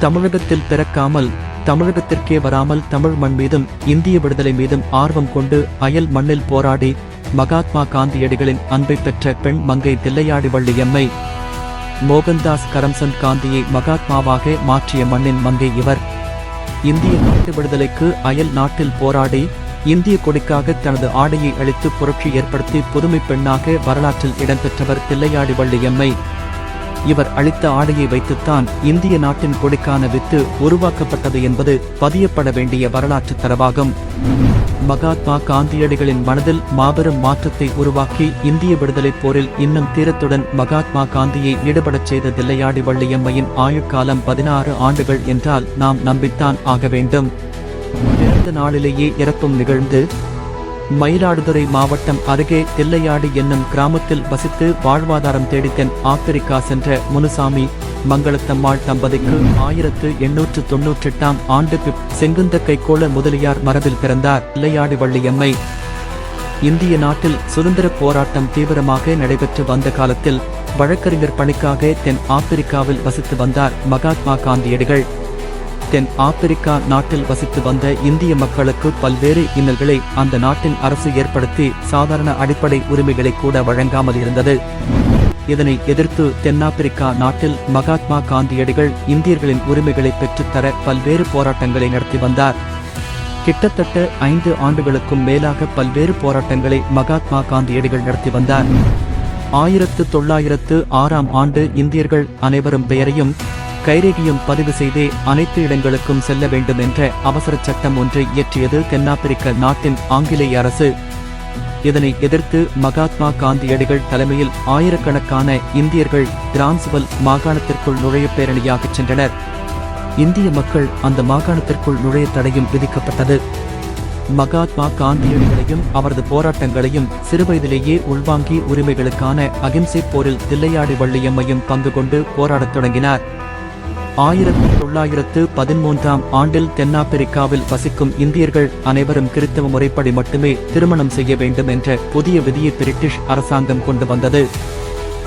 தமிழகத்தில் பிறக்காமல் தமிழகத்திற்கே வராமல் தமிழ் மண் மீதும் இந்திய விடுதலை மீதும் ஆர்வம் கொண்டு அயல் மண்ணில் போராடி மகாத்மா காந்தியடிகளின் அன்பை பெற்ற பெண் மங்கை தில்லையாடி வள்ளியம்மை மோகன்தாஸ் கரம்சந்த் காந்தியை மகாத்மாவாக மாற்றிய மண்ணின் மங்கை இவர். இந்திய நாட்டு விடுதலைக்கு அயல் நாட்டில் போராடி இந்திய கொடிக்காக தனது ஆடையை அளித்து புரட்சி ஏற்படுத்தி புதுமை பெண்ணாக வரலாற்றில் இடம்பெற்றவர் தில்லையாடி வள்ளியம்மை இவர் அளித்த ஆடையை வைத்துத்தான் இந்திய நாட்டின் கொடிக்கான வித்து உருவாக்கப்பட்டது என்பது பதியப்பட வேண்டிய வரலாற்று தரவாகும் மகாத்மா காந்தியடிகளின் மனதில் மாபெரும் மாற்றத்தை உருவாக்கி இந்திய விடுதலைப் போரில் இன்னும் தீரத்துடன் மகாத்மா காந்தியை ஈடுபடச் செய்த தில்லையாடி வள்ளியம்மையின் ஆயுட்காலம் பதினாறு ஆண்டுகள் என்றால் நாம் நம்பித்தான் ஆக வேண்டும். பிறந்த நாளிலேயே இறப்பும் நிகழ்ந்து மயிலாடுதுறை மாவட்டம் அருகே தில்லையாடி என்னும் கிராமத்தில் வசித்து வாழ்வாதாரம் தேடி தென் ஆப்பிரிக்கா சென்ற முனுசாமி மங்களத்தம்மாள் தம்பதிக்கு ஆயிரத்து எண்ணூற்று தொன்னூற்றெட்டாம் ஆண்டு ஆண்டுக்கு செங்குந்த கைகோள முதலியார் மரபில் பிறந்தார் தில்லையாடி வள்ளியம்மை. இந்திய நாட்டில் சுதந்திர போராட்டம் தீவிரமாக நடைபெற்று வந்த காலத்தில் வழக்கறிஞர் பணிக்காக தென் ஆப்பிரிக்காவில் வசித்து வந்தார் மகாத்மா காந்தியடிகள். தென் ஆப்பிரிக்கா நாட்டில் வசித்து வந்த இந்திய மக்களுக்கு பல்வேறு இன்னல்களை அந்த நாட்டின் அரசு ஏற்படுத்தி சாதாரண அடிப்படை உரிமைகளை கூட வழங்காமல் இருந்தது. இதனை எதிர்த்து தென்னாப்பிரிக்கா நாட்டில் மகாத்மா காந்தியடிகள் இந்தியர்களின் உரிமைகளை பெற்றுத்தர பல்வேறு போராட்டங்களை நடத்தி வந்தார். கிட்டத்தட்ட ஐந்து ஆண்டுகளுக்கும் மேலாக பல்வேறு போராட்டங்களை மகாத்மா காந்தியடிகள் நடத்தி வந்தார். ஆயிரத்து தொள்ளாயிரத்து ஆறாம் ஆண்டு இந்தியர்கள் அனைவரும் பெயரையும் கைரேகியும் பதிவு செய்தே அனைத்து இடங்களுக்கும் செல்ல வேண்டும் என்ற அவசர சட்டம் ஒன்றை இயற்றியது தென்னாப்பிரிக்க நாட்டின் ஆங்கிலேய அரசு. இதனை எதிர்த்து மகாத்மா காந்தியடிகள் தலைமையில் ஆயிரக்கணக்கான இந்தியர்கள் கிரான்ஸ்வல் மாகாணத்திற்குள் நுழைய பேரணியாகச் சென்றனர். இந்திய மக்கள் அந்த மாகாணத்திற்குள் நுழைய தடையும் விதிக்கப்பட்டது. மகாத்மா காந்தியடிகளையும் அவரது போராட்டங்களையும் சிறுவயதிலேயே உள்வாங்கி உரிமைகளுக்கான அகிம்சை போரில் தில்லையாடி வள்ளியம்மையும் பங்கு கொண்டு போராடத் தொடங்கினார். ஆயிரத்தி தொள்ளாயிரத்து பதிமூன்றாம் ஆண்டில் தென்னாப்பிரிக்காவில் வசிக்கும் இந்தியர்கள் அனைவரும் கிறித்தவ முறைப்படி மட்டுமே திருமணம் செய்ய வேண்டும் என்ற புதிய விதியை பிரிட்டிஷ் அரசாங்கம் கொண்டு வந்தது.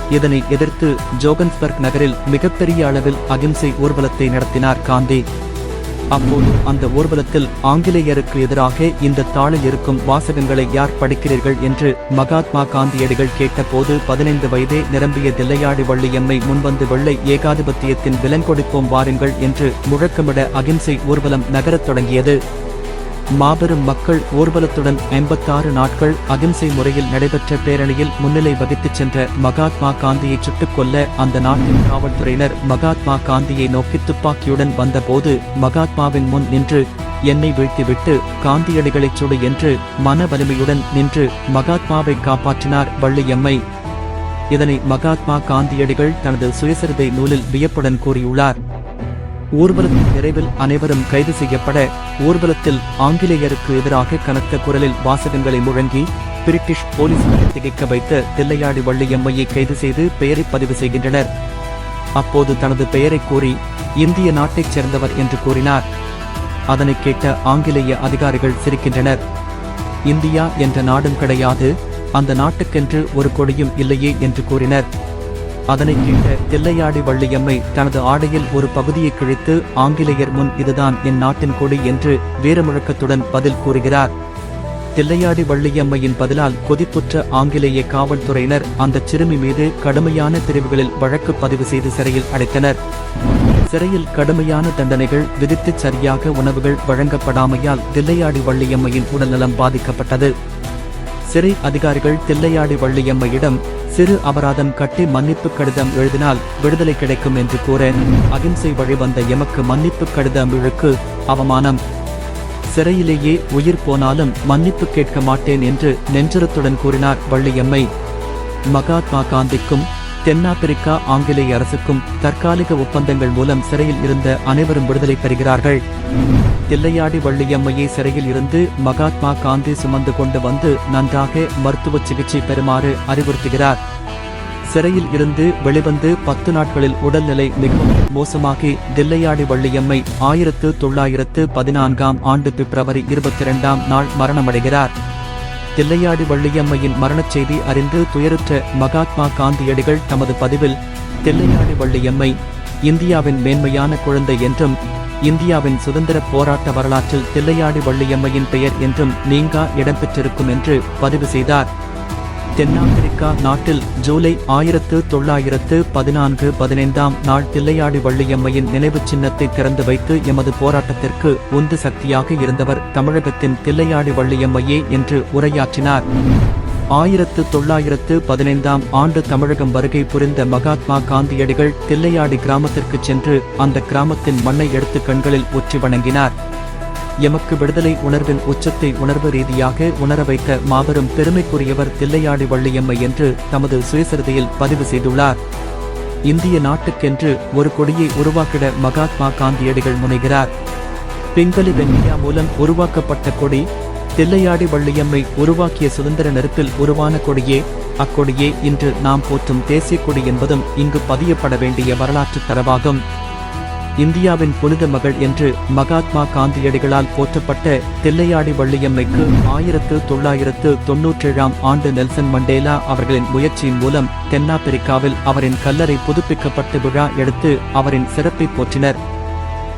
இதனை எதிர்த்து ஜோகன்ஸ்பர்க் நகரில் மிகப்பெரிய அளவில் அகிம்சை ஊர்வலத்தை நடத்தினார் காந்தி. அப்போது அந்த ஊர்வலத்தில் ஆங்கிலேயருக்கு எதிராக இந்த தாளில் இருக்கும் வாசகங்களை யார் படிக்கிறீர்கள் என்று மகாத்மா காந்தியடிகள் கேட்டபோது பதினைந்து வயதே நிரம்பிய தில்லையாடி வள்ளியம்மை முன்வந்து வெள்ளை ஏகாதிபத்தியத்தின் விலங்கொடுப்போம் வாருங்கள் என்று முழக்கமிட அகிம்சை ஊர்வலம் நகரத் தொடங்கியது. மாபெரும் மக்கள் ஊர்வலத்துடன் ஐம்பத்தாறு நாட்கள் அகிம்சை முறையில் நடைபெற்ற பேரணியில் முன்னிலை வகித்துச் சென்ற மகாத்மா காந்தியை சுட்டுக் கொல்ல அந்த நாட்டின் காவல்துறையினர் மகாத்மா காந்தியை நோக்கி துப்பாக்கியுடன் வந்தபோது மகாத்மாவின் முன் நின்று என்னை வீழ்த்திவிட்டு காந்தியடிகளைச் சுடு என்று மன வலிமையுடன் நின்று மகாத்மாவை காப்பாற்றினார் வள்ளியம்மை. இதனை மகாத்மா காந்தியடிகள் தனது சுயசரிதை நூலில் வியப்புடன் கூறியுள்ளார். ஊர்வலத்தின் விரைவில் அனைவரும் கைது செய்யப்பட ஊர்வலத்தில் ஆங்கிலேயருக்கு எதிராக கனத்த குரலில் வாசகங்களை முழங்கி பிரிட்டிஷ் போலீசாரை திகைக்க வைத்த தில்லையாடி வள்ளியம்மையை கைது செய்து பெயரை பதிவு செய்கின்றனர். அப்போது தனது பெயரை கூறி இந்திய நாட்டைச் சேர்ந்தவர் என்று கூறினார். அதனை கேட்ட ஆங்கிலேய அதிகாரிகள் சிரிக்கின்றனர். இந்தியா என்ற நாடும் கிடையாது அந்த நாட்டுக்கென்று ஒரு கொடியும் இல்லையே என்று கூறினர். அதனை கேட்ட தில்லையாடி வள்ளியம்மை தனது ஆடையில் ஒரு பகுதியை கிழித்து ஆங்கிலேயர் முன் இதுதான் என் நாட்டின் கொடி என்று வீரமுழக்கத்துடன் பதில் கூறுகிறார். தில்லையாடி வள்ளியம்மையின் பதிலால் கொதிப்புற்ற ஆங்கிலேய காவல்துறையினர் அந்த சிறுமி மீது கடுமையான பிரிவுகளில் வழக்கு பதிவு செய்து சிறையில் அடைத்தனர். சிறையில் கடுமையான தண்டனைகள் விதித்து சரியாக உணவுகள் வழங்கப்படாமையால் தில்லையாடி வள்ளியம்மையின் உடல்நலம் பாதிக்கப்பட்டது. சிறை அதிகாரிகள் தில்லையாடி வள்ளியம்மையிடம் சிறு அபராதம் கட்டி மன்னிப்பு கடிதம் எழுதினால் விடுதலை கிடைக்கும் என்று கூற அகிம்சை வழி வந்த எமக்கு மன்னிப்பு கடிதம் இழுக்கு அவமானம். சிறையிலேயே உயிர் போனாலும் மன்னிப்பு கேட்க மாட்டேன் என்று நெஞ்சரத்துடன் கூறினார் வள்ளியம்மை. மகாத்மா காந்திக்கும் தென்னாப்பிரிக்கா ஆங்கிலேய அரசுக்கும் தற்காலிக ஒப்பந்தங்கள் மூலம் சிறையில் இருந்த அனைவரும் விடுதலை பெறுகிறார்கள். தில்லையாடி வள்ளியம்மையை சிறையில் இருந்து மகாத்மா காந்தி சுமந்து கொண்டு வந்து நன்றாக மருத்துவ சிகிச்சை பெறுமாறு அறிவுறுத்துகிறார். சிறையில் இருந்து வெளிவந்து பத்து நாட்களில் உடல்நிலை மிகவும் மோசமாகி தில்லையாடி வள்ளியம்மை ஆயிரத்து தொள்ளாயிரத்து பதினான்காம் ஆண்டு பிப்ரவரி இருபத்தி இரண்டாம் நாள் மரணமடைகிறார். தில்லையாடி வள்ளியம்மையின் மரணச் செய்தி அறிந்து துயருற்ற மகாத்மா காந்தியடிகள் தமது பதிவில் தில்லையாடி வள்ளியம்மை இந்தியாவின் மேன்மையான குழந்தை என்றும் இந்தியாவின் சுதந்திர போராட்ட வரலாற்றில் தில்லையாடி வள்ளியம்மையின் பெயர் என்றும் நீங்கா இடம்பெற்றிருக்கும் என்று பதிவு செய்தார். தென்னாப்பிரிக்கா நாட்டில் ஜூலை ஆயிரத்து தொள்ளாயிரத்து பதினான்கு பதினைந்தாம் நாள் தில்லையாடி வள்ளியம்மையின் நினைவுச் சின்னத்தை திறந்து வைத்து எமது போராட்டத்திற்கு உந்து சக்தியாக இருந்தவர் தமிழகத்தின் தில்லையாடி வள்ளியம்மையே என்று உரையாற்றினார். ஆயிரத்து தொள்ளாயிரத்து பதினைந்தாம் ஆண்டு தமிழகம் வருகை புரிந்த மகாத்மா காந்தியடிகள் தில்லையாடி கிராமத்திற்கு சென்று அந்த கிராமத்தின் மண்ணை எடுத்து கண்களில் ஒற்றி வணங்கினார். எமக்கு விடுதலை உணர்வின் உச்சத்தை உணர்வு ரீதியாக உணர வைத்த மாபெரும் பெருமைக்குரியவர் தில்லையாடி வள்ளியம்மை என்று தமது சுயசரிதையில் பதிவு செய்துள்ளார். இந்திய நாட்டுக்கென்று ஒரு கொடியை உருவாக்கிட மகாத்மா காந்தியடிகள் முனைகிறார். பிங்களி வெண்ணியா மூலம் உருவாக்கப்பட்ட கொடி தில்லையாடி வள்ளியம்மை உருவாக்கிய சுதந்திர நெருப்பில் உருவான கொடியே. அக்கொடியே இன்று நாம் போற்றும் தேசிய கொடி என்பதும் இங்கு பதியப்பட வேண்டிய வரலாற்று தரவாகும் இந்தியாவின் புனித மகள் என்று மகாத்மா காந்தியடிகளால் போற்றப்பட்ட தில்லையாடி வள்ளியம்மைக்கு ஆயிரத்து தொள்ளாயிரத்து தொன்னூற்றேழாம் ஆண்டு நெல்சன் மண்டேலா அவர்களின் முயற்சியின் மூலம் தென்னாப்பிரிக்காவில் அவரின் கல்லறை புதுப்பிக்கப்பட்ட விழா எடுத்து அவரின் சிறப்பை போற்றினர்.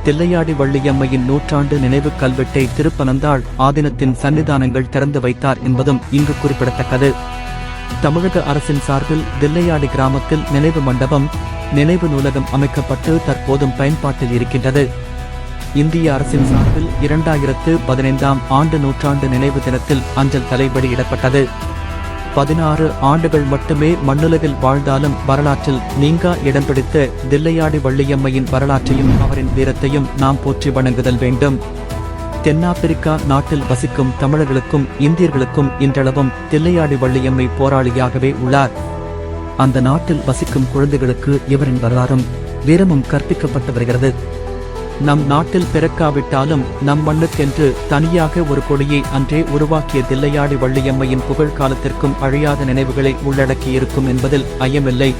தில்லையாடி வள்ளியம்மையின் நூற்றாண்டு நினைவு கல்வெட்டை திருப்பனந்தாள் ஆதீனத்தின் சன்னிதானங்கள் திறந்து வைத்தார் என்பதும் இங்கு குறிப்பிடத்தக்கது. தமிழக அரசின் சார்பில் தில்லையாடி கிராமத்தில் நினைவு மண்டபம் நினைவு நூலகம் அமைக்கப்பட்டு தற்போதும் பயன்பாட்டில் இருக்கின்றது. இந்திய அரசின் சார்பில் இரண்டாயிரத்து பதினைந்தாம் ஆண்டு நூற்றாண்டு நினைவு தினத்தில் அஞ்சல் தலை வெளியிடப்பட்டது பதினாறு ஆண்டுகள் மட்டுமே மண்ணுலகில் வாழ்ந்தாலும் வரலாற்றில் நீங்கா இடம் பிடித்த தில்லையாடி வள்ளியம்மையின் வரலாற்றையும் அவரின் வீரத்தையும் நாம் போற்றி வணங்குதல் வேண்டும். தென்னாப்பிரிக்கா நாட்டில் வசிக்கும் தமிழர்களுக்கும் இந்தியர்களுக்கும் இன்றளவும் தில்லையாடி வள்ளியம்மை போராளியாகவே உள்ளார். அந்த நாட்டில் வசிக்கும் குழந்தைகளுக்கு இவரின் வரலாறும் வீரமும் கற்பிக்கப்பட்டு வருகிறது. நம் நாட்டில் பிறக்காவிட்டாலும் நம் மண்ணுக்கென்று தனியாக ஒரு கொடியை அன்றே உருவாக்கிய தில்லையாடி வள்ளியம்மையின் புகழ் காலத்திற்கும் அழியாத நினைவுகளை உள்ளடக்கியிருக்கும் என்பதில் ஐயமில்லை.